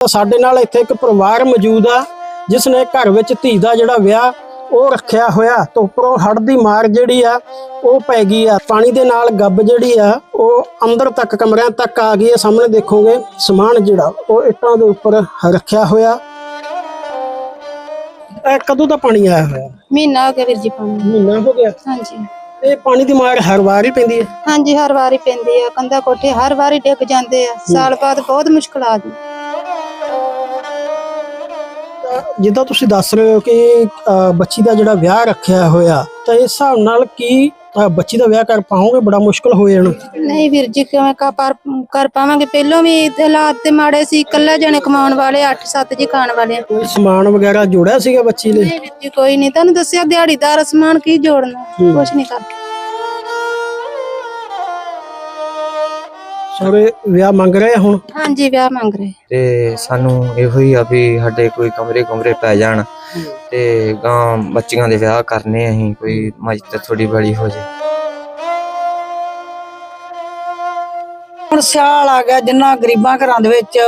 ਸਾਡੇ ਨਾਲ ਇੱਥੇ ਇੱਕ ਪਰਿਵਾਰ ਮੌਜੂਦ ਆ ਜਿਸ ਨੇ ਘਰ ਵਿੱਚ ਧੀ ਦਾ ਜਿਹੜਾ ਵਿਆਹ ਉਹ ਰੱਖਿਆ ਹੋਇਆ ਤੇ ਉੱਪਰੋਂ ਹੜ੍ਹ ਦੀ ਮਾਰ ਜਿਹੜੀ ਆ ਉਹ ਪੈ ਗਈ ਆ। ਪਾਣੀ ਦੇ ਨਾਲ ਗੱਬ ਜਿਹੜੀ ਆ ਉਹ ਅੰਦਰ ਤੱਕ ਕਮਰਿਆਂ ਤੱਕ ਆ ਗਈ ਹੈ ਸਾਹਮਣੇ ਦੇਖੋਗੇ ਸਮਾਨ ਜਿਹੜਾ ਉਹ ਇੱਟਾਂ ਦੇ ਉੱਪਰ ਰੱਖਿਆ ਹੋਇਆ। ਇਹ ਕਦੋਂ ਦਾ ਪਾਣੀ ਆਇਆ ਹੋਇਆ? ਮਹੀਨਾ ਹੋ ਗਿਆ ਵੀਰ ਜੀ ਪਾਣੀ। ਮਹੀਨਾ ਹੋ ਗਿਆ। ਹਾਂਜੀ। ਇਹ ਪਾਣੀ ਦੀ ਮਾਰ ਹਰ ਵਾਰ ਹੀ ਪੈਂਦੀ ਹੈ? ਹਾਂਜੀ ਹਰ ਵਾਰੀ ਪੈਂਦੀ ਆ। ਕੰਧਾ ਕੋਠੇ ਹਰ ਵਾਰੀ ਡਿੱਗ ਜਾਂਦੇ ਆ। ਸਾਲ ਬਾਅਦ ਬਹੁਤ ਮੁਸ਼ਕਲ ਆ ਜਿੱਦਾਂ ਤੁਸੀਂ ਦੱਸ ਰਹੇ ਹੋ ਕਿ ਬੱਚੀ ਦਾ ਜਿਹੜਾ ਵਿਆਹ ਰੱਖਿਆ ਹੋਇਆ ਤਾਂ ਇਸ ਹਿਸਾਬ ਨਾਲ ਕੀ ਬੱਚੀ ਦਾ ਵਿਆਹ ਕਰ ਪਾਓਗੇ? ਬੜਾ ਮੁਸ਼ਕਲ ਹੋ ਜਾਣਾ। ਨਹੀਂ ਵੀਰ ਜੀ ਕਿਵੇਂ ਕਾ ਪਰ ਕਰ ਪਾਵਾਂਗੇ? ਪਹਿਲੋਂ ਵੀ ਹਾਲਾਤ ਤੇ ਮਾੜੇ ਸੀ ਇਕੱਲਾ ਜਣੇ ਕਮਾਉਣ ਵਾਲੇ 8-7 ਜੀ ਖਾਣ ਵਾਲੇ। ਕੋਈ ਸਮਾਨ ਵਗੈਰਾ ਜੋੜਿਆ ਸੀਗਾ ਬੱਚੀ ਲਈ? ਨਹੀਂ ਵੀਰ ਜੀ ਕੋਈ ਨਹੀਂ। ਤੁਹਾਨੂੰ ਦੱਸਿਆ ਦਿਹਾੜੀਦਾਰ ਸਮਾਨ ਕੀ ਜੋੜਨਾ? ਕੁਛ ਨਹੀਂ ਕਰ ਸਾਰੇ ਵਿਆਹ ਮੰਗ ਰਹੇ ਆ ਹੁਣ? ਹਾਂਜੀ ਵਿਆਹ ਮੰਗ ਰਹੇ ਤੇ ਸਾਨੂੰ ਇਹੋ ਹੀ ਆ ਵੀ ਸਾਡੇ ਕੋਈ ਕਮਰੇ ਕਮਰੇ ਪੈ ਜਾਣ ਤੇ ਗਾਂ ਬੱਚੀਆਂ ਦੇ ਵਿਆਹ ਕਰਨੇ ਅਸੀਂ ਕੋਈ ਮਜਤ ਥੋੜੀ ਬੜੀ ਹੋ ਜੇ। ਹੁਣ ਸਿਆਲ ਆ ਗਿਆ ਜਿੰਨਾ ਗਰੀਬਾਂ ਘਰਾਂ ਦੇ ਵਿੱਚ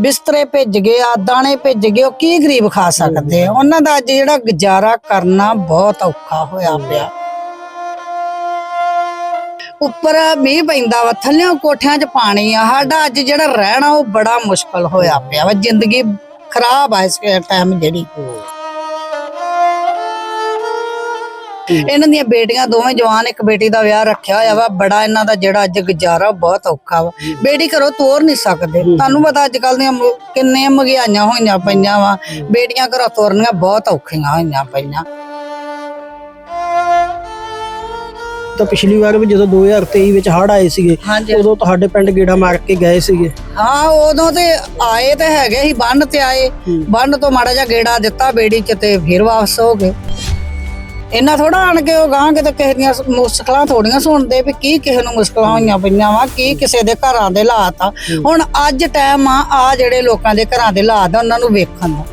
ਬਿਸਤਰੇ ਭਿੱਜ ਗਏ ਆ ਦਾਣੇ ਭਿੱਜ ਗਏ ਉਹ ਕੀ ਗਰੀਬ ਖਾ ਸਕਦੇ ਆ? ਉਹਨਾਂ ਦਾ ਅੱਜ ਜਿਹੜਾ ਗੁਜ਼ਾਰਾ ਕਰਨਾ ਬਹੁਤ ਔਖਾ ਹੋਇਆ ਪਿਆ। ਉੱਪਰ ਮੀਂਹ ਪੈਂਦਾ ਵਾ, ਥੱਲਿਓਂ ਕੋਠਿਆਂ 'ਚ ਪਾਣੀ ਆ, ਸਾਡਾ ਅੱਜ ਜਿਹੜਾ ਰਹਿਣਾ ਉਹ ਬੜਾ ਮੁਸ਼ਕਲ ਹੋਇਆ ਪਿਆ ਵਾ, ਜ਼ਿੰਦਗੀ ਖਰਾਬ ਆ ਇਸ ਟਾਈਮ ਜਿਹੜੀ। ਇਹਨਾਂ ਦੀਆਂ ਬੇਟੀਆਂ, ਦੋਵੇਂ ਜਵਾਨ, ਇੱਕ ਬੇਟੀ ਦਾ ਵਿਆਹ ਰੱਖਿਆ ਹੋਇਆ ਵਾ, ਬੜਾ ਇਹਨਾਂ ਦਾ ਜਿਹੜਾ ਅੱਜ ਗੁਜ਼ਾਰਾ ਬਹੁਤ ਔਖਾ ਵਾ। ਬੇਟੀ ਘਰੋਂ ਤੋਰ ਨਹੀਂ ਸਕਦੇ। ਤੁਹਾਨੂੰ ਪਤਾ ਅੱਜ ਕੱਲ ਦੀਆਂ ਮ- ਕਿੰਨੇ ਮਹਿੰਗਾਈਆਂ ਹੋਈਆਂ ਪਈਆਂ ਵਾ। ਬੇਟੀਆਂ ਘਰੋਂ ਤੋਰਨੀਆਂ ਬਹੁਤ ਔਖੀਆਂ ਹੋਈਆਂ ਪਈਆਂ। ਤਾਂ ਪਿਛਲੀ ਵਾਰ ਵੀ ਜਦੋਂ 2023 ਵਿੱਚ ਹੜ੍ਹ ਆਏ ਸੀਗੇ ਹਾਂਜੀ। ਉਦੋਂ ਤੁਹਾਡੇ ਪਿੰਡ ਗੇੜਾ ਮਾਰ ਕੇ ਗਏ ਸੀਗੇ? ਹਾਂ ਉਦੋਂ ਤੇ ਆਏ ਤੇ ਹੈਗੇ ਸੀ ਬੰਨ ਤੇ ਆਏ। ਬੰਨ ਤੋਂ ਮਾੜਾ ਜਿਹਾ ਗੇੜਾ ਦਿੱਤਾ ਬੇੜੀ ਚ ਤੇ ਫਿਰ ਵਾਪਸ ਹੋ ਗਏ। ਇਹਨਾਂ ਥੋੜਾ ਆਣ ਕੇ ਉਹ ਗਾਂ ਕਿਤੇ ਕਿਸੇ ਦੀਆਂ ਮੁਸ਼ਕਲਾਂ ਥੋੜੀਆਂ ਸੁਣਦੇ ਵੀ ਕੀ ਕਿਸੇ ਨੂੰ ਮੁਸ਼ਕਲਾਂ ਹੋਈਆਂ ਪਈਆਂ ਵਾ ਕੀ ਕਿਸੇ ਦੇ ਘਰਾਂ ਦੇ ਹਾਲਾਤ ਆ। ਹੁਣ ਅੱਜ ਟਾਈਮ ਆ ਆ ਜਿਹੜੇ ਲੋਕਾਂ ਦੇ ਘਰਾਂ ਦੇ ਹਾਲਾਤ ਆ ਉਹਨਾਂ ਨੂੰ ਵੇਖਣ ਦਾ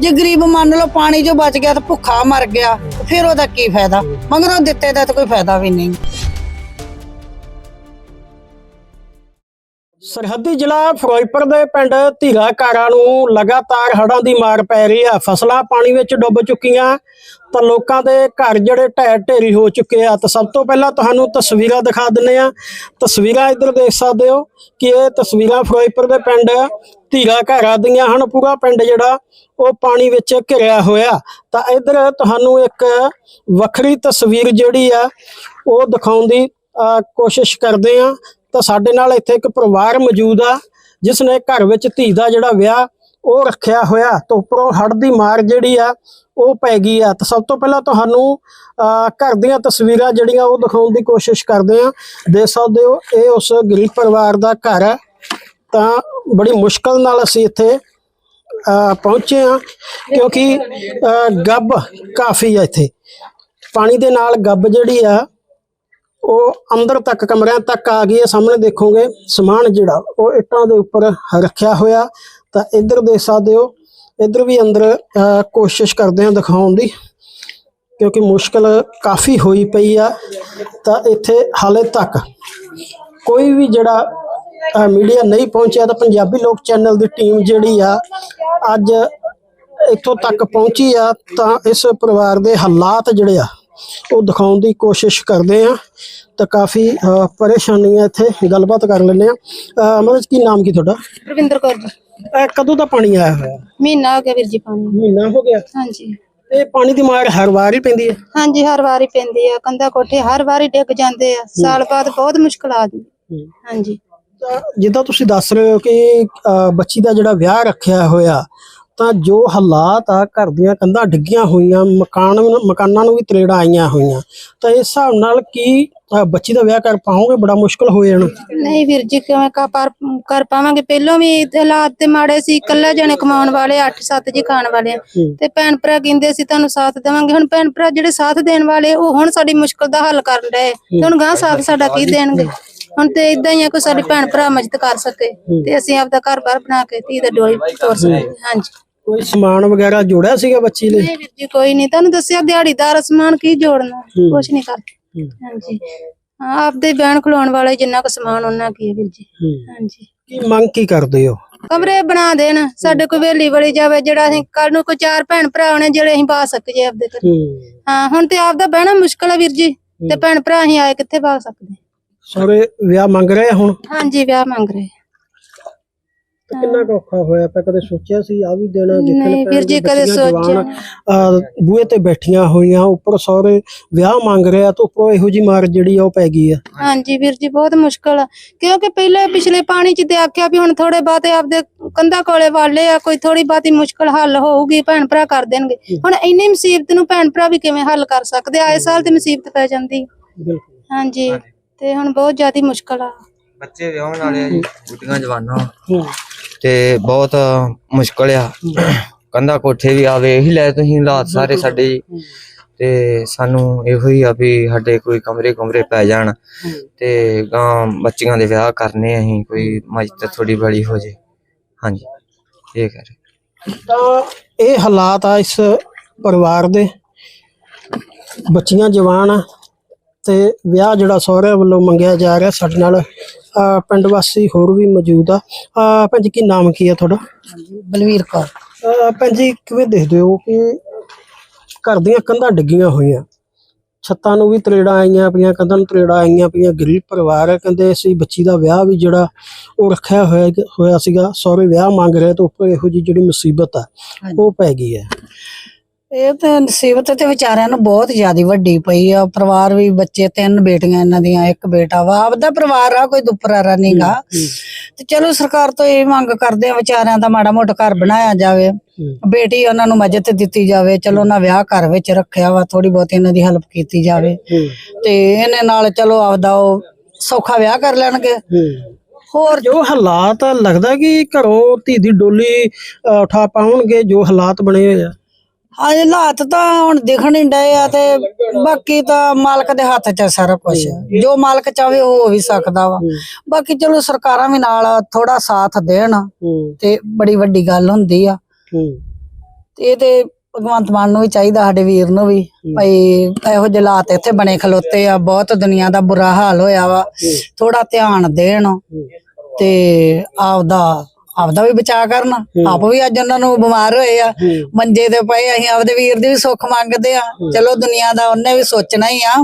ਜੇ ਗਰੀਬ ਮੰਨ ਲਓ ਪਾਣੀ ਜੋ ਬਚ ਗਿਆ ਤਾਂ ਭੁੱਖਾ ਮਰ ਗਿਆ ਤੇ ਫਿਰ ਉਹਦਾ ਕੀ ਫਾਇਦਾ? ਮਗਰੋਂ ਦਿੱਤੇ ਦਾ ਤਾਂ ਕੋਈ ਫਾਇਦਾ ਵੀ ਨਹੀਂ। ਸਰਹੱਦੀ ਜ਼ਿਲ੍ਹਾ ਫਿਰੋਜ਼ਪੁਰ ਦੇ ਪਿੰਡ ਧੀਰਾ ਕਾਰਾ ਨੂੰ ਲਗਾਤਾਰ ਹੜ੍ਹਾਂ ਦੀ ਮਾਰ ਪੈ ਰਹੀ ਹੈ। ਫਸਲਾਂ ਪਾਣੀ ਵਿੱਚ ਡੁੱਬ ਚੁੱਕੀਆਂ ਤਾਂ ਲੋਕਾਂ ਦੇ ਘਰ ਜਿਹੜੇ ਢਹਿ ਢੇਰੀ ਹੋ ਚੁੱਕੇ ਆ। ਤਾਂ ਸਭ ਤੋਂ ਪਹਿਲਾਂ ਤੁਹਾਨੂੰ ਤਸਵੀਰਾਂ ਦਿਖਾ ਦਿੰਨੇ ਆ ਤਸਵੀਰਾਂ ਇੱਧਰ ਦੇਖ ਸਕਦੇ ਹੋ ਕਿ ਇਹ ਤਸਵੀਰਾਂ ਫਿਰੋਜ਼ਪੁਰ ਦੇ ਪਿੰਡ ਧੀਰਾ ਘਰਾਂ ਦੀਆਂ ਹਨ। ਪੂਰਾ ਪਿੰਡ ਜਿਹੜਾ ਉਹ ਪਾਣੀ ਵਿੱਚ ਘਿਰਿਆ ਹੋਇਆ। ਤਾਂ ਇੱਧਰ ਤੁਹਾਨੂੰ ਇੱਕ ਵੱਖਰੀ ਤਸਵੀਰ ਜਿਹੜੀ ਆ ਉਹ ਦਿਖਾਉਣ ਦੀ ਅ, ਕੋਸ਼ਿਸ਼ ਕਰਦੇ ਆ ਤਾਂ ਸਾਡੇ ਨਾਲ ਇੱਥੇ ਇੱਕ ਪਰਿਵਾਰ ਮੌਜੂਦ ਆ ਜਿਸ ਨੇ ਘਰ ਵਿੱਚ ਧੀ ਦਾ ਜਿਹੜਾ ਵਿਆਹ ਉਹ ਰੱਖਿਆ ਹੋਇਆ ਤੇ ਉੱਪਰੋਂ ਹੜ੍ਹ ਦੀ ਮਾਰ ਜਿਹੜੀ ਆ ਉਹ ਪੈ ਗਈ ਆ। ਤਾਂ ਸਭ ਤੋਂ ਪਹਿਲਾਂ ਤੁਹਾਨੂੰ ਘਰ ਦੀਆਂ ਤਸਵੀਰਾਂ ਜਿਹੜੀਆਂ ਉਹ ਦਿਖਾਉਣ ਦੀ ਕੋਸ਼ਿਸ਼ ਕਰਦੇ ਆ ਦੇਖ ਸਕਦੇ ਹੋ ਇਹ ਉਸ ਗਰੀਬ ਪਰਿਵਾਰ ਦਾ ਘਰ ਹੈ ਤਾਂ ਬੜੀ ਮੁਸ਼ਕਲ ਨਾਲ ਅਸੀਂ ਇੱਥੇ ਪਹੁੰਚੇ ਆ ਕਿਉਂਕਿ ਅ, ਗੱਬ ਕਾਫੀ ਆ ਇੱਥੇ। ਪਾਣੀ ਦੇ ਨਾਲ ਗੱਬ ਜਿਹੜੀ ਆ ਉਹ ਅੰਦਰ ਤੱਕ ਕਮਰਿਆਂ ਤੱਕ ਆ ਗਈ ਹੈ, ਸਾਹਮਣੇ ਦੇਖੋਗੇ ਸਮਾਨ ਜਿਹੜਾ, ਉਹ ਇੱਟਾਂ ਦੇ ਉੱਪਰ ਰੱਖਿਆ ਹੋਇਆ। ਤਾਂ ਇੱਧਰ ਦੇਖ ਸਕਦੇ ਹੋ, ਇੱਧਰ ਵੀ ਅੰਦਰ ਕੋਸ਼ਿਸ਼ ਕਰਦੇ ਹਾਂ ਦਿਖਾਉਣ ਦੀ, ਕਿਉਂਕਿ ਮੁਸ਼ਕਲ ਕਾਫੀ ਹੋਈ ਪਈ ਆ। ਤਾਂ ਇੱਥੇ ਹਾਲੇ ਤੱਕ ਕੋਈ ਵੀ ਜਿਹੜਾ ਮੀਡੀਆ ਨਹੀਂ ਪਹੁੰਚਿਆ, ਤਾਂ ਪੰਜਾਬੀ ਲੋਕ ਚੈਨਲ ਦੀ ਟੀਮ ਜਿਹੜੀ ਆ, ਅੱਜ ਇੱਥੋਂ ਤੱਕ ਪਹੁੰਚੀ ਆ। ਤਾਂ ਇਸ ਪਰਿਵਾਰ ਦੇ ਹਾਲਾਤ ਜਿਹੜੇ ਆ ਉਹ ਦਿਖਾਉਣ ਦੀ ਕੋਸ਼ਿਸ਼ ਕਰਦੇ ਆ ਤਾਂ ਕਾਫੀ ਅ, ਪਰੇਸ਼ਾਨੀ ਹੈ ਇੱਥੇ। ਗੱਲਬਾਤ ਕਰ ਲੈਂਦੇ ਆ ਮਤਲਬ ਕੀ ਨਾਮ ਕੀ ਤੁਹਾਡਾ? ਰਵਿੰਦਰ ਕੌਰ ਜੀ। ਕਦੋਂ ਦਾ ਪਾਣੀ ਆਇਆ ਹੋਇਆ? ਮਹੀਨਾ ਹੋ ਗਿਆ ਵੀਰ ਜੀ ਪਾਣੀ ਮਹੀਨਾ ਹੋ ਗਿਆ? ਹਾਂਜੀ। ਇਹ ਪਾਣੀ ਦੀ ਮਾਰ ਹਰ ਵਾਰ ਹੀ ਪੈਂਦੀ ਹੈ? ਹਾਂਜੀ ਹਰ ਵਾਰੀ ਪੈਂਦੀ ਆ ਕੰਧਾ ਕੋਠੇ ਹਰ ਵਾਰੀ ਡਿੱਗ ਜਾਂਦੇ ਆ। ਸਾਲ ਬਾਅਦ ਬਹੁਤ ਮੁਸ਼ਕਲ ਆ ਜੀ ਹਾਂਜੀ। ਜਿੱਦਾਂ ਤੁਸੀਂ ਦੱਸ ਰਹੇ ਹੋ ਕਿ ਬੱਚੀ ਦਾ ਜਿਹੜਾ ਵਿਆਹ ਰੱਖਿਆ ਹੋਇਆ ਤਾਂ ਜੋ ਹਾਲਾਤ ਆ ਘਰ ਦੀਆਂ ਕੰਧਾਂ ਡਿੱਗੀਆਂ ਹੋਈਆਂ ਮਕਾਨ ਮਕਾਨਾਂ ਨੂੰ ਵੀ ਤਰੇੜਾਂ ਆਈਆਂ ਹੋਈਆਂ। ਤਾਂ ਇਸ ਹਿਸਾਬ ਨਾਲ ਕੀ ਬੱਚੀ ਦਾ ਵਿਆਹ ਕਰ ਪਾਓਗੇ? ਬੜਾ ਮੁਸ਼ਕਲ ਹੋ ਜਾਣਾ। ਨਹੀਂ ਵੀਰ ਜੀ ਕਿਵੇਂ ਕਰ ਪਾਵਾਂਗੇ। ਪਹਿਲੋਂ ਵੀ ਹਾਲਾਤ ਤੇ ਮਾੜੇ ਸੀ ਇਕੱਲਾ ਜਣੇ ਕਮਾਉਣ ਵਾਲੇ 8-7 ਜੀ ਖਾਣ ਵਾਲੇ। ਤੇ ਭੈਣ ਭਰਾ ਕਹਿੰਦੇ ਸੀ ਤੁਹਾਨੂੰ ਸਾਥ ਦੇਵਾਂਗੇ। ਹੁਣ ਭੈਣ ਭਰਾ ਜਿਹੜੇ ਸਾਥ ਦੇਣ ਵਾਲੇ ਉਹ ਹੁਣ ਸਾਡੀ ਮੁਸ਼ਕਲ ਦਾ ਹੱਲ ਕਰਨ ਤੇ ਹੁਣ ਗਾਂ ਸਾਥ ਸਾਡਾ ਕੀ ਦੇਣਗੇ? ਹੁਣ ਤੇ ਇਦਾਂ ਹੀ ਆ ਕੋਈ ਸਾਡੀ ਭੈਣ ਭਰਾ ਮਦਦ ਕਰ ਸਕੇ। ਤੇ ਅਸੀਂ ਆਪਦਾ ਘਰ-ਬਾਰ ਬਣਾ ਕੇ ਧੀ ਦਾ ਡੋਲੀ ਤੋਰ ਸਕੇ। ਹਾਂਜੀ। ਕੋਈ ਸਮਾਨ ਵਗੈਰਾ ਜੋੜਿਆ ਸੀਗਾ ਬੱਚੀ ਲਈ? ਨਹੀਂ ਵੀਰ ਜੀ ਕੋਈ ਨਹੀਂ। ਤੁਹਾਨੂੰ ਦੱਸਿਆ ਦਿਹਾੜੀਦਾਰ ਸਮਾਨ ਕੀ ਜੋੜਨਾ? ਕੁਛ ਨਹੀਂ ਕਰਦੇ ਹਾਂਜੀ। ਹਾਂ ਆਪਦੇ ਬੈਣ ਖਲੋਣ ਵਾਲੇ ਜਿੰਨਾ ਕੁ ਸਮਾਨ ਉਹਨਾਂ ਕੀ ਹੈ ਵੀਰ ਜੀ। ਹਾਂਜੀ। ਕੀ ਮੰਗ ਕੀ ਕਰਦੇ ਹੋ? ਕਮਰੇ ਬਣਾ ਦੇਣ। ਸਾਡੇ ਕੋਈ ਵੇਲੀ ਵਲੀ ਜਾਵੇ ਜਿਹੜਾ ਅਸੀਂ ਕੱਲ ਨੂੰ ਕੋਈ ਚਾਰ ਭੈਣ ਭਰਾ ਹੋਣੇ ਜਿਹੜੇ ਅਸੀਂ ਪਾ ਸਕੀਏ ਆਪਦੇ ਘਰ। ਹੂੰ। ਹਾਂ ਹੁਣ ਤੇ ਆਪਦਾ ਬਹਿਣਾ ਮੁਸ਼ਕਲ ਆ ਵੀਰ ਜੀ ਤੇ ਭੈਣ ਭਰਾ ਅਸੀਂ ਆਏ ਕਿੱਥੇ ਪਾ ਸਕਦੇ? ਸਾਰੇ ਵਿਆਹ ਮੰਗ ਰਹੇ ਹੁਣ? ਹਾਂਜੀ ਵਿਆਹ ਮੰਗ ਰਹੇ ਤੇ ਕਿੰਨਾ ਕੁ ਔਖਾ ਹੋਇਆ? ਪਿਆ ਕਦੇ ਸੋਚਿਆ ਸੀ ਆ ਵੀ ਦੇਣਾ ਨਹੀਂ ਵੀਰ ਜੀ ਕਦੇ ਸੋਚਿਆ। ਬੂਹੇ ਤੇ ਬੈਠੀਆਂ ਹੋਈਆਂ ਉੱਪਰ ਸਾਰੇ ਵਿਆਹ ਮੰਗ ਰਿਹਾ ਤੇ ਉੱਪਰੋਂ ਇਹੋ ਜੀ ਮਾਰ ਜਿਹੜੀ ਆ ਉਹ ਪੈ ਗਈ ਆ। ਹਾਂਜੀ ਵੀਰ ਜੀ ਬਹੁਤ ਮੁਸ਼ਕਲ ਆ। ਕਿਉਂਕਿ ਪਹਿਲੇ ਪਿਛਲੇ ਪਾਣੀ ਚ ਤੇ ਆਖਿਆ ਵੀ ਹੁਣ ਥੋੜੇ ਬਾਤੇ ਆਪਦੇ ਕੰਧਾ ਕੋਲੇ ਵਾਲੇ ਆ ਕੋਈ ਥੋੜੀ ਬਾਤੀ ਮੁਸ਼ਕਲ ਹੱਲ ਹੋਊਗੀ ਭੈਣ ਭਰਾ ਕਰ ਦੇਣਗੇ। ਹੁਣ ਇੰਨੀ ਮੁਸੀਬਤ ਨੂੰ ਭੈਣ ਭਰਾ ਵੀ ਕਿਵੇਂ ਹੱਲ ਕਰ ਸਕਦੇ? ਆ? ਆਏ ਸਾਲ ਤੇ ਮੁਸੀਬਤ ਪੈ ਜਾਂਦੀ। ਬਿਲਕੁਲ। ਹਾਂਜੀ। ਤੇ ਹੁਣ ਬਹੁਤ ਜ਼ਿਆਦਾ ਮੁਸ਼ਕਲ ਆ। ਬੱਚੇ ਵਿਆਹਣ ਵਾਲੇ ਆ ਜੀ ਕੁੜੀਆਂ ਜਵਾਨਾਂ। ਤੇ ਬਹੁਤ ਮੁਸ਼ਕਲ ਆ। ਕੰਧਾ ਕੋਠੇ ਵੀ ਆਵੇ ਇਹੀ ਲੈ ਤੁਸੀਂ ਹਾਲਾਤ ਸਾਰੇ ਸਾਡੇ ਜੀ। ਤੇ ਸਾਨੂੰ ਇਹੋ ਹੀ ਆ ਵੀ ਸਾਡੇ ਕੋਈ ਕਮਰੇ ਕਮਰੇ ਪੈ ਜਾਣ। ਤੇ ਗਾਂ ਬੱਚੀਆਂ ਦੇ ਵਿਆਹ ਕਰਨੇ ਅਸੀਂ ਕੋਈ ਮਦਦ ਥੋੜੀ ਬੜੀ ਹੋ ਜੇ। ਹਾਂਜੀ ਇਹ ਕਹਿ ਰਹੇ। ਤਾਂ ਇਹ ਹਾਲਾਤ ਆ ਇਸ ਪਰਿਵਾਰ ਦੇ। ਬੱਚੀਆਂ ਜਵਾਨ ਆ ਤੇ ਵਿਆਹ ਜਿਹੜਾ ਸਹੁਰਿਆਂ ਵੱਲੋਂ ਮੰਗਿਆ ਜਾ ਰਿਹਾ ਸਾਡੇ ਨਾਲ। ਪਿੰਡ ਵਾਸੀ ਹੋਰ ਵੀ ਮੌਜੂਦ ਆ। ਭੈਣ ਜੀ ਕੀ ਨਾਮ ਕੀ ਆ ਤੁਹਾਡਾ? ਬਲਵੀਰ ਕੌਰ। ਭੈਣ ਜੀ ਕਿਵੇਂ ਦੇਖਦੇ ਹੋ ਕਿ ਘਰ ਦੀਆਂ ਕੰਧਾਂ ਡਿੱਗੀਆਂ ਹੋਈਆਂ? ਛੱਤਾਂ ਨੂੰ ਵੀ ਤਰੇੜਾਂ ਆਈਆਂ ਪਈਆਂ ਕੰਧਾਂ ਨੂੰ ਤਰੇੜਾਂ ਆਈਆਂ ਪਈਆਂ। ਗਰੀਬ ਪਰਿਵਾਰ ਹੈ ਕਹਿੰਦੇ ਅਸੀਂ ਬੱਚੀ ਦਾ ਵਿਆਹ ਵੀ ਜਿਹੜਾ ਉਹ ਰੱਖਿਆ ਹੋਇਆ ਹੋਇਆ ਸੀਗਾ ਸਹੁਰੇ ਵਿਆਹ ਮੰਗ ਰਹੇ ਤੇ ਉੱਪਰ ਇਹੋ ਜੀ ਜਿਹੜੀ ਮੁਸੀਬਤ ਆ ਉਹ ਪੈ ਗਈ ਹੈ। ਇਹ ਤੇ ਨਸੀਬਤ ਤੇ ਵਿਚਾਰਿਆਂ ਨੂੰ ਬਹੁਤ ਜ਼ਿਆਦੀ ਵੱਡੀ ਪਈ ਆ। ਪਰਿਵਾਰ ਵੀ ਬੱਚੇ ਤਿੰਨ ਬੇਟੀਆਂ ਇਹਨਾਂ ਦੀਆਂ ਇੱਕ ਬੇਟਾ ਵਾ। ਆਪਦਾ ਪਰਿਵਾਰ ਆ ਕੋਈ ਦੁਪਰਾਰਾ ਨਹੀਂਗਾ ਤੇ ਚਲੋ ਸਰਕਾਰ ਤੋਂ ਇਹ ਮੰਗ ਕਰਦੇ ਆ ਵਿਚਾਰਿਆਂ ਦਾ ਮਾੜਾ ਮੋਟਾ ਘਰ ਬਣਾਇਆ ਜਾਵੇ। ਬੇਟੀ ਉਹਨਾਂ ਨੂੰ ਮਦਦ ਦਿੱਤੀ ਜਾਵੇ। ਚਲੋ ਉਹਨਾਂ ਵਿਆਹ ਘਰ ਵਿੱਚ ਰੱਖਿਆ ਵਾ ਥੋੜੀ ਬਹੁਤੀ ਇਹਨਾਂ ਦੀ ਹੈਲਪ ਕੀਤੀ ਜਾਵੇ। ਤੇ ਇਹਨੇ ਨਾਲ ਚਲੋ ਆਪਦਾ ਉਹ ਸੌਖਾ ਵਿਆਹ ਕਰ ਲੈਣਗੇ। ਹੋਰ ਜੋ ਹਾਲਾਤ ਲੱਗਦਾ ਕਿ ਘਰੋਂ ਧੀ ਦੀ ਡੋਲੀ ਉਠਾ ਪਾਉਣਗੇ ਜੋ ਹਾਲਾਤ ਬਣੇ ਹੋਏ ਆ। ਹਾਂ ਹਾਲਾਤ ਤਾਂ ਹੁਣ ਦਿਖਣ ਹੀ ਡਏ ਆ ਤੇ ਬਾਕੀ ਤਾਂ ਮਾਲਕ ਦੇ ਹੱਥ 'ਚ ਆ ਸਾਰਾ ਕੁਝ ਜੋ ਮਾਲਕ ਚਾਵੇ ਉਹ ਹੋ ਵੀ ਸਕਦਾ ਵਾ। ਬਾਕੀ ਚਲੋ ਸਰਕਾਰਾਂ ਵੀ ਨਾਲ ਥੋੜਾ ਸਾਥ ਦੇਣ ਤੇ ਬੜੀ ਵੱਡੀ ਗੱਲ ਹੁੰਦੀ ਆ। ਤੇ ਇਹ ਤੇ ਭਗਵੰਤ ਮਾਨ ਨੂੰ ਵੀ ਚਾਹੀਦਾ ਸਾਡੇ ਵੀਰ ਨੂੰ ਵੀ। ਭਈ ਇਹੋ ਜਿਹੇ ਹਾਲਾਤ ਇੱਥੇ ਬਣੇ ਖਲੋਤੇ ਆ। ਬਹੁਤ ਦੁਨੀਆ ਦਾ ਬੁਰਾ ਹਾਲ ਹੋਇਆ ਵਾ। ਥੋੜਾ ਧਿਆਨ ਦੇਣ ਤੇ ਆਪਦਾ ਆਪਦਾ ਵੀ ਬਚਾ ਕਰਨ। ਆਪ ਵੀ ਅੱਜ ਉਹਨਾਂ ਨੂੰ ਬਿਮਾਰ ਹੋਏ ਆ। ਮੰਜੇ ਤੇ ਪਏ ਅਸੀਂ ਆਪਦੇ ਵੀਰ ਦੀ ਵੀ ਸੁੱਖ ਮੰਗਦੇ ਆ। ਚਲੋ ਦੁਨੀਆ ਦਾ ਉਹਨੇ ਵੀ ਸੋਚਣਾ ਹੀ ਆ।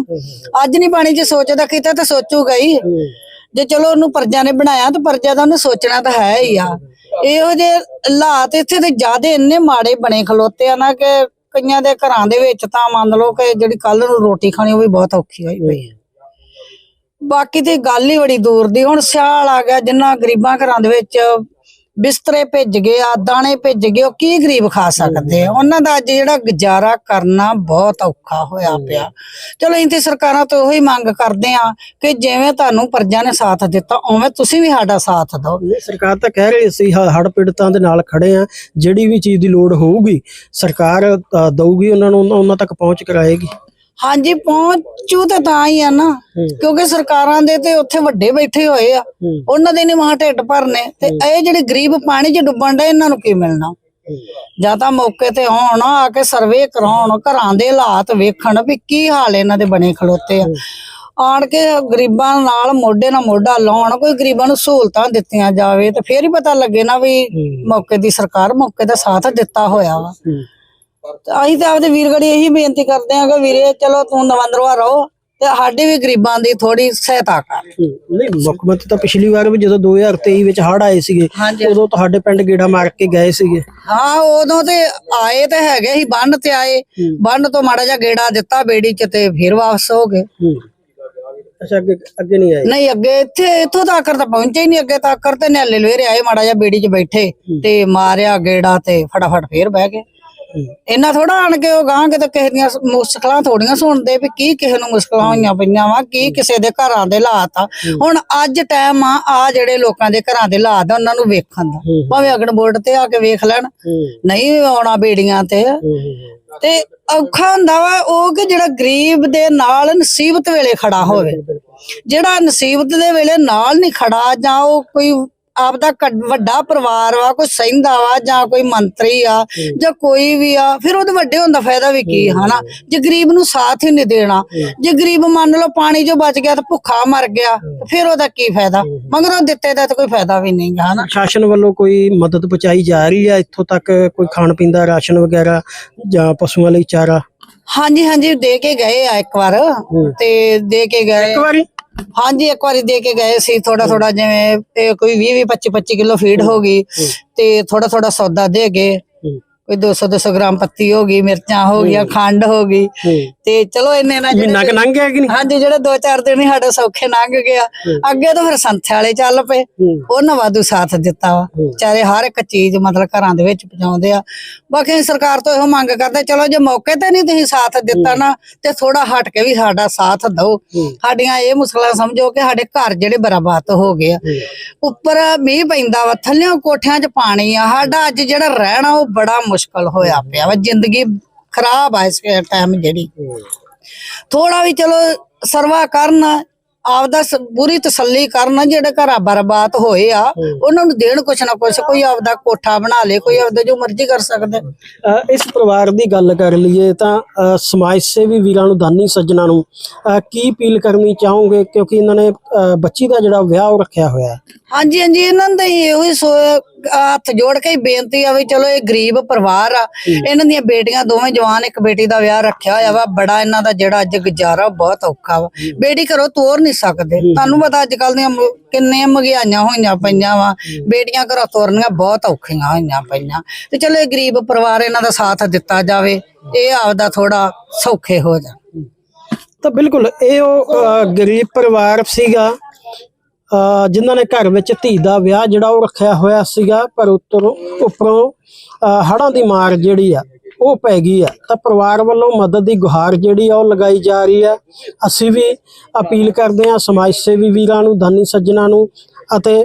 ਅੱਜ ਨਹੀਂ ਪਾਣੀ 'ਚ ਸੋਚਦਾ ਕਿਤੇ ਤਾਂ ਸੋਚੂਗਾ ਹੀ। ਜੇ ਚਲੋ ਉਹਨੂੰ ਪਰਜਾ ਨੇ ਬਣਾਇਆ ਤਾਂ ਪਰਜਾ ਦਾ ਉਹਨੇ ਸੋਚਣਾ ਤਾਂ ਹੈ ਹੀ ਆ। ਇਹੋ ਜਿਹੇ ਹਾਲਾਤ ਇੱਥੇ ਤੇ ਜਿਆਦੇ ਇੰਨੇ ਮਾੜੇ ਬਣੇ ਖਲੋਤੇ ਆ ਨਾ ਕਿ ਕਈਆਂ ਦੇ ਘਰਾਂ ਦੇ ਵਿੱਚ ਤਾਂ ਮੰਨ ਲਓ ਕਿ ਜਿਹੜੀ ਕੱਲ ਨੂੰ ਰੋਟੀ ਖਾਣੀ ਉਹ ਵੀ ਬਹੁਤ ਔਖੀ ਹੋਈ ਪਈ ਹੈ ਬਾਕੀ ਤੇ ਗੱਲ ਹੀ ਬੜੀ ਦੂਰ ਦੀ। ਹੁਣ ਸਿਆਲ ਆ ਗਿਆ ਜਿੰਨਾ ਗਰੀਬਾਂ ਘਰਾਂ ਦੇ ਵਿੱਚ ਬਿਸਤਰੇ ਭਿੱਜ ਗਏ ਆ ਦਾਣੇ ਭਿੱਜ ਗਏ ਉਹ ਕੀ ਗਰੀਬ ਖਾ ਸਕਦੇ ਆ? ਉਹਨਾਂ ਦਾ ਅੱਜ ਜਿਹੜਾ ਗੁਜ਼ਾਰਾ ਕਰਨਾ ਬਹੁਤ ਔਖਾ ਹੋਇਆ ਪਿਆ। ਚਲੋ ਅਸੀਂ ਤੇ ਸਰਕਾਰਾਂ ਤੋਂ ਉਹੀ ਮੰਗ ਕਰਦੇ ਆ ਕਿ ਜਿਵੇਂ ਤੁਹਾਨੂੰ ਪ੍ਰਜਾ ਨੇ ਸਾਥ ਦਿੱਤਾ ਉਵੇਂ ਤੁਸੀਂ ਵੀ ਸਾਡਾ ਸਾਥ ਦਿਓ। ਸਰਕਾਰ ਤਾਂ ਕਹਿ ਰਹੀ ਸੀ ਹੜ ਪੀੜਤਾਂ ਦੇ ਨਾਲ ਖੜੇ ਆ ਜਿਹੜੀ ਵੀ ਚੀਜ਼ ਦੀ ਲੋੜ ਹੋਊਗੀ ਸਰਕਾਰ ਦਊਗੀ ਉਹਨਾਂ ਨੂੰ ਉਹਨਾਂ ਤੱਕ ਪਹੁੰਚ ਕਰਾਏਗੀ। ਹਾਂਜੀ ਪਹੁੰਚੂ ਤੇ ਤਾਂ ਹੀ ਆ ਨਾ। ਕਿਉਂਕਿ ਸਰਕਾਰਾਂ ਦੇ ਤੇ ਉੱਥੇ ਵੱਡੇ ਬੈਠੇ ਹੋਏ ਆ। ਉਹਨਾਂ ਦੇ ਨਹੀਂ ਮਾਂ ਢਿੱਡ ਭਰਨੇ। ਤੇ ਇਹ ਜਿਹੜੇ ਗਰੀਬ ਪਾਣੀ 'ਚ ਡੁੱਬਣ ਦੇ ਇਹਨਾਂ ਨੂੰ ਕੀ ਮਿਲਣਾ? ਜਾਂ ਤਾਂ ਮੌਕੇ ਤੇ ਆਉਣ ਆ ਕੇ ਸਰਵੇ ਕਰਾਉਣ ਘਰਾਂ ਦੇ ਹਾਲਾਤ ਵੇਖਣ ਵੀ ਕੀ ਹਾਲ ਇਹਨਾਂ ਦੇ ਬਣੇ ਖਲੋਤੇ ਆ। ਆਣ ਕੇ ਗਰੀਬਾਂ ਨਾਲ ਮੋਢੇ ਨਾਲ ਮੋਢਾ ਲਾਉਣ ਕੋਈ ਗਰੀਬਾਂ ਨੂੰ ਸਹੂਲਤਾਂ ਦਿੱਤੀਆਂ ਜਾਵੇ ਤੇ ਫੇਰ ਹੀ ਪਤਾ ਲੱਗੇ ਨਾ ਵੀ ਮੌਕੇ ਦੀ ਸਰਕਾਰ ਮੌਕੇ ਦਾ ਸਾਥ ਦਿੱਤਾ ਹੋਇਆ ਵਾ। ਅਸੀਂ ਤਾਂ ਆਪਦੇ ਵੀਰਗੜੀ ਇਹੀ ਬੇਨਤੀ ਕਰਦੇ ਹਾਂ ਕਿ ਵੀਰੇ ਚਲੋ ਤੂੰ ਨਵੰਦਰਵਾ ਰਹੋ ਤੇ ਸਾਡੇ ਵੀ ਗਰੀਬਾਂ ਦੀ ਥੋੜੀ ਸਹਾਇਤਾ ਕਰ। ਨਹੀਂ ਮੁੱਖ ਮੰਤਰੀ ਤਾਂ ਪਿਛਲੀ ਵਾਰ ਵੀ ਜਦੋਂ 2023 ਵਿੱਚ ਹੜ ਆਏ ਸੀਗੇ। ਉਦੋਂ ਤੁਹਾਡੇ ਪਿੰਡ ਗੇੜਾ ਮਾਰ ਕੇ ਗਏ ਸੀਗੇ। ਹਾਂ ਉਦੋਂ ਤੇ ਆਏ ਤੇ ਹੈਗੇ ਸੀ ਬੰਨ ਤੇ ਆਏ। ਬੰਨ ਤੋਂ ਮਾੜਾ ਜਿਹਾ ਗੇੜਾ ਦਿੱਤਾ ਬੇੜੀ ਚ ਤੇ ਫਿਰ ਵਾਪਸ ਹੋ ਗਏ। ਅੱਛਾ ਅੱਗੇ ਅੱਗੇ ਨਹੀਂ ਆਏ? ਨਹੀਂ ਅੱਗੇ ਇੱਥੇ ਇੱਥੋਂ ਤੱਕ ਤਾਂ ਪਹੁੰਚੇ ਹੀ ਨਹੀਂ ਅੱਗੇ ਤੱਕ ਤੇ ਨੇਲੇ ਲਵੇਰੇ ਆਏ ਮਾੜਾ ਜਿਹਾ ਬੇੜੀ 'ਚ ਬੈਠੇ ਤੇ ਮਾਰਿਆ ਗੇੜਾ ਤੇ ਫਟਾਫਟ ਫੇਰ ਬਹਿ ਗਏ। ਇੰਨਾ ਥੋੜਾ ਆਣ ਕੇ ਉਹ ਗਾਂ ਕੇ ਤਾਂ ਕਿਸੇ ਦੀਆਂ ਮੁਸ਼ਕਲਾਂ ਥੋੜੀਆਂ ਸੁਣਦੇ ਵੀ ਕੀ ਕਿਸੇ ਨੂੰ ਮੁਸ਼ਕਲਾਂ ਹੋਈਆਂ ਪਈਆਂ ਵਾ ਕੀ ਕਿਸੇ ਦੇ ਘਰਾਂ ਦੇ ਹਾਲਾਤ ਆ। ਹੁਣ ਅੱਜ ਟਾਈਮ ਆ ਆ ਜਿਹੜੇ ਲੋਕਾਂ ਦੇ ਘਰਾਂ ਦੇ ਹਾਲਾਤ ਆ ਉਹਨਾਂ ਨੂੰ ਵੇਖਣ ਦਾ। ਭਾਵੇਂ ਅਗਨ ਬੋਰਡ ਤੇ ਆ ਕੇ ਵੇਖ ਲੈਣ ਨਹੀਂ ਆਉਣਾ ਬੇੜੀਆਂ ਤੇ। ਤੇ ਔਖਾ ਹੁੰਦਾ ਵਾ ਉਹ ਕਿ ਜਿਹੜਾ ਗਰੀਬ ਦੇ ਨਾਲ ਨਸੀਬਤ ਵੇਲੇ ਖੜਾ ਹੋਵੇ। ਜਿਹੜਾ ਨਸੀਬਤ ਦੇ ਵੇਲੇ ਨਾਲ ਨਹੀਂ ਖੜਾ ਜਾਂ ਉਹ ਕੋਈ ਆਪਦਾ ਕੱਡ- ਵੱਡਾ ਪਰਿਵਾਰ ਵਾ ਕੋਈ ਸਹਿੰਦਾ ਵਾ ਜਾਂ ਕੋਈ ਮੰਤਰੀ ਆ ਜਾਂ ਕੋਈ ਵੀ ਆ ਫਿਰ ਉਹਦੇ ਵੱਡੇ ਹੋਣ ਦਾ ਫਾਇਦਾ ਵੀ ਕੀ ਹਨਾ? ਜੇ ਗਰੀਬ ਨੂੰ ਸਾਥ ਹੀ ਨਹੀਂ ਦੇਣਾ ਜੇ ਗਰੀਬ ਮੰਨ ਲਓ ਪਾਣੀ ਜੋ ਬਚ ਗਿਆ ਤਾਂ ਭੁੱਖਾ ਮਰ ਗਿਆ ਫਿਰ ਉਹਦਾ ਕੀ ਫਾਇਦਾ? ਮਗਰੋਂ ਦਿੱਤੇ ਦਾ ਤਾਂ ਕੋਈ ਫਾਇਦਾ ਵੀ ਨਹੀਂ ਹਨਾ? ਸ਼ਾਸਨ ਵੱਲੋਂ ਕੋਈ ਮਦਦ ਪਹੁੰਚਾਈ ਜਾ ਰਹੀ ਹੈ ਇੱਥੋਂ ਤੱਕ ਕੋਈ ਖਾਣ ਪੀਣ ਦਾ ਰਾਸ਼ਨ ਵਗੈਰਾ ਜਾਂ ਪਸ਼ੂਆਂ ਲਈ ਚਾਰਾ? ਹਾਂਜੀ ਹਾਂਜੀ ਦੇ ਕੇ ਗਏ ਆ ਇੱਕ ਵਾਰ ਤੇ ਦੇ ਕੇ ਗਏ। ਇੱਕ ਵਾਰੀ? ਹਾਂਜੀ ਇੱਕ ਵਾਰੀ ਦੇ ਕੇ ਗਏ ਸੀ ਥੋੜਾ ਥੋੜਾ ਜਿਵੇਂ ਇਹ ਕੋਈ 20 20 25 25 ਕਿਲੋ ਫੀਡ ਹੋ ਗਈ ਤੇ ਥੋੜਾ ਥੋੜਾ ਸੌਦਾ ਦੇ ਗਏ। ਕੋਈ 200 200 ਗ੍ਰਾਮ ਪੱਤੀ ਹੋ ਗਈ ਮਿਰਚਾਂ ਹੋ ਗਈਆਂ ਖੰਡ ਹੋ ਗਈ। ਤੇ ਚਲੋ ਇੰਨੇ ਨਾਲ ਮਹੀਨਾ ਕੁ ਲੰਘ ਗਿਆ ਕਿ ਨਹੀਂ? ਹਾਂਜੀ ਜਿਹੜੇ ਦੋ ਚਾਰ ਦਿਨ ਹੀ ਸਾਡੇ ਸੌਖੇ ਲੰਘ ਗਿਆ ਅੱਗੇ ਤਾਂ ਫਿਰ ਸੰਥੇ ਵਾਲੇ ਚੱਲ ਪਏ। ਉਹਨਾਂ ਵਾਧੂ ਸਾਥ ਦਿੱਤਾ ਵਾ। ਚਾਰੇ ਹਰ ਇੱਕ ਚੀਜ਼ ਮਤਲਬ ਘਰਾਂ ਦੇ ਵਿੱਚ ਪਹੁੰਚਾਉਂਦੇ ਆ। ਬਾਕੀ ਸਰਕਾਰ ਤੋਂ ਇਹੋ ਮੰਗ ਕਰਦੇ ਚਲੋ ਜੇ ਮੌਕੇ ਤੇ ਨਹੀਂ ਤੁਸੀਂ ਸਾਥ ਦਿੱਤਾ ਨਾ ਤੇ ਥੋੜਾ ਹਟ ਕੇ ਵੀ ਸਾਡਾ ਸਾਥ ਦਿਓ। ਸਾਡੀਆਂ ਇਹ ਮੁਸ਼ਕਲਾਂ ਸਮਝੋ ਕਿ ਸਾਡੇ ਘਰ ਜਿਹੜੇ ਬਰਬਾਦ ਹੋ ਗਏ ਆ। ਉੱਪਰ ਮੀਂਹ ਪੈਂਦਾ ਵਾ ਥੱਲਿਓਂ ਕੋਠਿਆਂ 'ਚ ਪਾਣੀ ਆ। ਸਾਡਾ ਅੱਜ ਜਿਹੜਾ ਰਹਿਣਾ ਉਹ ਬੜਾ ਮੁਸ਼ਕਲ ਹੋਇਆ ਪਿਆ ਵਾ ਜ਼ਿੰਦਗੀ ਖਰਾਬ ਆ ਇਸ ਟਾਈਮ ਜਿਹੜੀ। ਥੋੜਾ ਵੀ ਚਲੋ ਸਰਵਾ ਕਰਨ ਆਪਦਾ ਪੂਰੀ ਤਸੱਲੀ ਕਰਨ ਜਿਹੜੇ ਘਰਾਂ ਬਰਬਾਦ ਹੋਏ ਆ ਉਹਨਾਂ ਨੂੰ ਦੇਣ ਕੁਛ ਨਾ ਕੁਛ ਕੋਈ ਆਪਦਾ ਕੋਠਾ ਬਣਾ ਲੇ ਕੋਈ ਆਪਦਾ ਜੋ ਮਰਜ਼ੀ ਕਰ ਸਕਦਾ। ਇਸ ਪਰਿਵਾਰ ਦੀ ਗੱਲ ਕਰ ਲਈਏ ਤਾਂ ਸਮਾਜ ਸੇਵੀ ਵੀਰਾਂ ਨੂੰ ਦਾਨੀ ਸੱਜਣਾ ਨੂੰ ਕੀ ਅਪੀਲ ਕਰਨੀ ਚਾਹੋਗੇ? ਕਿਉਂਕਿ ਇਹਨਾਂ ਨੇ ਬੱਚੀ ਦਾ ਜਿਹੜਾ ਵਿਆਹ ਉਹ ਰੱਖਿਆ ਹੋਇਆ ਹੈ। ਹਾਂਜੀ ਹਾਂਜੀ ਇਹਨਾਂ ਦਾ ਹੀ ਇਹੋ ਹੀ ਸੋ ਹੱਥ ਜੋੜ ਕੇ ਹੀ ਬੇਨਤੀ ਆ ਵੀ ਚਲੋ ਇਹ ਗਰੀਬ ਪਰਿਵਾਰ ਆ। ਇਹਨਾਂ ਦੀਆਂ ਬੇਟੀਆਂ ਦੋਵੇਂ ਜਵਾਨ ਇੱਕ ਬੇਟੀ ਦਾ ਵਿਆਹ ਰੱਖਿਆ ਹੋਇਆ ਵਾ। ਬੜਾ ਇਹਨਾਂ ਦਾ ਜਿਹੜਾ ਅੱਜ ਗੁਜ਼ਾਰਾ ਬਹੁਤ ਔਖਾ ਵਾ। ਬੇਟੀ ਘਰੋਂ ਤੋਰ ਨਹੀਂ ਸਕਦੇ। ਤੁਹਾਨੂੰ ਪਤਾ ਅੱਜ ਕੱਲ ਦੀਆਂ ਮ- ਕਿੰਨੇ ਮਹਿੰਗਾਈਆਂ ਹੋਈਆਂ ਪਈਆਂ ਵਾ। ਬੇਟੀਆਂ ਘਰੋਂ ਤੋਰਨੀਆਂ ਬਹੁਤ ਔਖੀਆਂ ਹੋਈਆਂ ਪਈਆਂ। ਤੇ ਚਲੋ ਇਹ ਗਰੀਬ ਪਰਿਵਾਰ ਇਹਨਾਂ ਦਾ ਸਾਥ ਦਿੱਤਾ ਜਾਵੇ। ਇਹ ਆਪਦਾ ਥੋੜਾ ਸੌਖੇ ਹੋ ਜਾਣ। ਤਾਂ ਬਿਲਕੁਲ ਇਹ ਉਹ ਅ, ਗਰੀਬ ਪਰਿਵਾਰ ਸੀਗਾ। ਜਿਨ੍ਹਾਂ ਨੇ ਘਰ ਵਿੱਚ ਧੀ ਦਾ ਵਿਆਹ ਜਿਹੜਾ ਉਹ ਰੱਖਿਆ ਹੋਇਆ ਸੀਗਾ ਪਰ ਉੱਤਰੋਂ ਉੱਪਰੋਂ ਅ, ਹੜ੍ਹਾਂ ਦੀ ਮਾਰ ਜਿਹੜੀ ਆ ਉਹ ਪੈ ਗਈ ਆ। ਤਾਂ ਪਰਿਵਾਰ ਵੱਲੋਂ ਮਦਦ ਦੀ ਗੁਹਾਰ ਜਿਹੜੀ ਆ ਉਹ ਲਗਾਈ ਜਾ ਰਹੀ ਆ। ਅਸੀਂ ਵੀ ਅਪੀਲ ਕਰਦੇ ਹਾਂ ਸਮਾਜ ਸੇਵੀ ਵੀਰਾਂ ਨੂੰ ਦਾਨੀ ਸੱਜਣਾ ਨੂੰ ਅਤੇ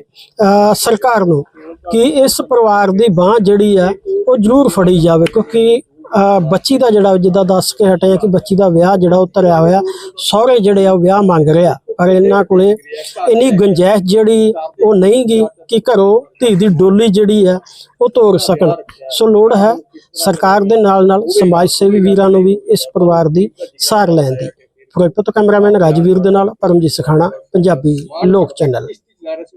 ਸਰਕਾਰ ਨੂੰ ਕਿ ਇਸ ਪਰਿਵਾਰ ਦੀ ਬਾਹ ਜਿਹੜੀ ਆ ਉਹ ਜ਼ਰੂਰ ਫੜੀ ਜਾਵੇ। ਕਿਉਂਕਿ ਬੱਚੀ ਦਾ ਜਿਹੜਾ ਜਿੱਦਾਂ ਦੱਸ ਕੇ ਹਟਿਆ ਕਿ ਬੱਚੀ ਦਾ ਵਿਆਹ ਜਿਹੜਾ ਉਹ ਧਰਿਆ ਹੋਇਆ, ਸਹੁਰੇ ਜਿਹੜੇ ਆ ਉਹ ਵਿਆਹ ਮੰਗ ਰਿਹਾ ਪਰ ਇਹਨਾਂ ਕੋਲੇ ਇੰਨੀ ਗੁੰਜਾਇਸ਼ ਜਿਹੜੀ ਉਹ ਨਹੀਂ ਗਈ ਕਿ ਘਰੋਂ ਧੀ ਦੀ ਡੋਲੀ ਜਿਹੜੀ ਹੈ ਉਹ ਤੋਰ ਸਕਣ। ਸੋ ਲੋੜ ਹੈ ਸਰਕਾਰ ਦੇ ਨਾਲ ਨਾਲ ਸਮਾਜ ਸੇਵੀ ਵੀਰਾਂ ਨੂੰ ਵੀ ਇਸ ਪਰਿਵਾਰ ਦੀ ਸਾਰ ਲੈਣ ਦੀ। ਫਿਰੋਜ਼ਪੁਰ ਤੋਂ ਕੈਮਰਾਮੈਨ ਰਾਜਵੀਰ ਦੇ ਨਾਲ ਪਰਮਜੀਤ ਸਖਾਣਾ, ਪੰਜਾਬੀ ਲੋਕ ਚੈਨਲ।